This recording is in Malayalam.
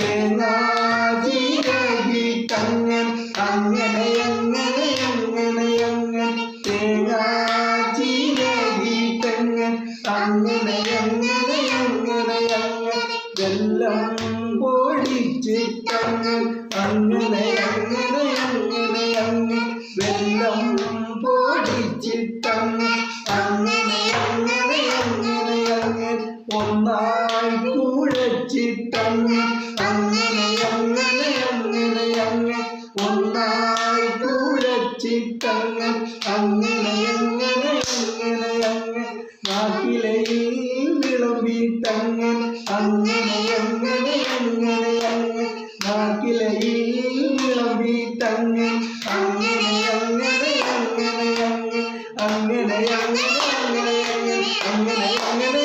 അങ്ങ് ഉരുളിയിലിട്ടിരിച്ചിട്ടങ്ങ് അങ്ങനെ അങ്ങനെ അങ്ങനെ അങ്ങനെ. തേങ്ങാചീരകിട്ടങ്ങൻ അങ്ങനെ അങ്ങനെ അങ്ങനെ അങ്ങനെ. തേങ്ങാചീരകിട്ടങ്ങൻ അങ്ങനെ അങ്ങനെ അങ്ങനെ അങ്ങനെ. വെള്ളം പൊടിച്ചിട്ടങ്ങൻ അങ്ങനെ അങ്ങനെ അങ്ങനെ അങ്ങനെ. വെള്ളം വെച്ചിട്ടങ്ങ് അങ്ങനെ അങ്ങനെ അങ്ങനെ അങ്ങ് ഒന്നായി കുരച്ചിട്ടങ്ങ് അങ്ങനെ അങ്ങനെ അങ്ങനെ അങ്ങ് നാട്ടിലയിൽ വിളമ്പിട്ടങ്ങൻ അങ്ങനെ അങ്ങനെ അങ്ങനെ അങ്ങ് നാട്ടിലയിൽ വിളമ്പിട്ടങ്ങൻ അങ്ങനെ അങ്ങനെ അങ്ങനെ അങ്ങനെ അങ്ങനെ അങ്ങനെ അങ്ങനെ അങ്ങനെ